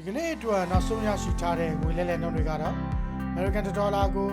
ဒီကနေ့အတွက်နောက်ဆုံးရရှိထားတဲ့ငွေလဲလှယ်နှုန်းတွေကတော့ American Dollar ကို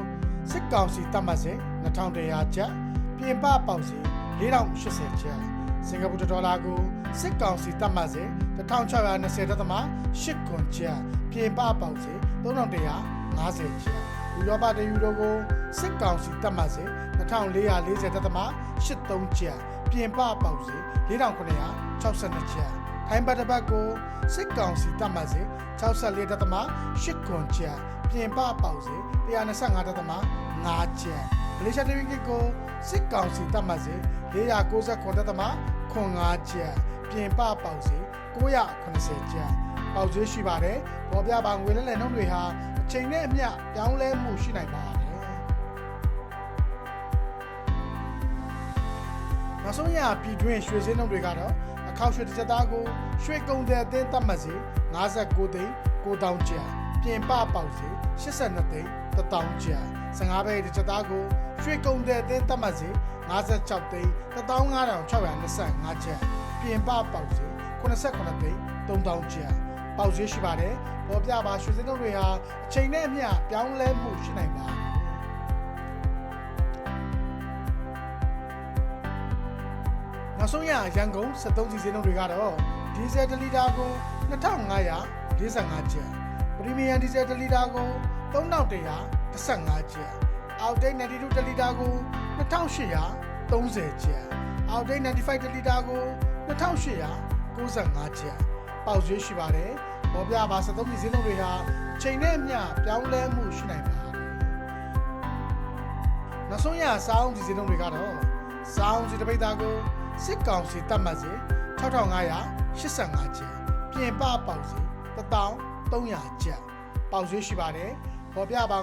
စစ်ကောင်စီတတ်မှတ်စေ2100ကျပ်ပြင်ပပေါက်စီ4080ကျပ်စင်ကာပူဒေါ်လာကိုစစ်ကောင်စီတတ်မှတ်စေ1620.8ခွန်ကျပ်ပြင်ပပေါက်စီ3150ကျပ်ဥရောပတယူရိုကိုစစ်ကောင်စီတတ်မှတ်စေ2440.83ကျပ်ပြင်ပပေါက်စီ4962ကျပ် ထိုင်းဘတ်တစ်ပတ်ကိုစစ်ကောင်စီတတ်မှတ်စေ64.8ခွန်ကျပ်ပြင်ပပေါက်စေ125.5ကျပ်မလေးရှားတရင်ကစ်ကိုစစ်ကောင်စီတတ်မှတ်စေ499.5ခွန်5ကျပ်ပြင်ပပေါက်စေ980ကျပ်ပေါက်ဈေးရှိပါတယ်ပေါ်ပြပါငွေလဲလှယ်နှုန်းတွေဟာအချိန်နဲ့အမျှပြောင်းလဲမှုရှိနိုင်ပါတယ်နောက်ဆုံးရပြည်တွင်းရွှေစင်းနှုန်းတွေကတော့အ ခောက်ရွှေတစ်ချက်သားကိုရွှေကုံတဲ့အသင်းတတ်မှတ်စေ59သိန်း9000ကျပ်ပြင်ပပေါက်စေ82သိန်း1000ကျပ်15ဘဲတစ်ချက်သားကိုရွှေကုံတဲ့အသင်းတတ်မှတ်စေ56သိန်း15625ကျပ်ပြင်ပပေါက်စေ89သိန်း3000ကျပ်ပေါက်ဈေးရှိပါတယ်ပေါ်ပြပါရွှေစင်းနှုန်းတွေဟာအချိန်နဲ့အမျှပြောင်းလဲမှုရှိနိုင်ပါ နောက်ဆုံးရရန်ကုန်73စီစင်းတို့တွေကတော့ဒီဇယ်1လီတာကို2545ကျပ်ပရီမီယံဒီဇယ်1လီတာကို3115ကျပ်အောက်တိတ်92တလီတာကို2830ကျပ်အောက်တိတ်95တလီတာကို2895ကျပ်ပေါက်ဈေးရှိပါတယ်ပေါ်ပြပါ73စီစင်းတို့တွေဟာချိန်နဲ့အမျှပြောင်းလဲမှုရှိနိုင်ပါတယ်နောက်ဆုံးရစောင်းစီစင်းတို့တွေကတော့စောင်းစီတပိတ်သားကို စစ်ကောင်စီတတ်မှတ်စေ6585ကျပ်ပြင်ပပေါက်စီ1300ကျပ်ပေါက်ဈေးရှိပါတယ်ပေါ်ပြပါ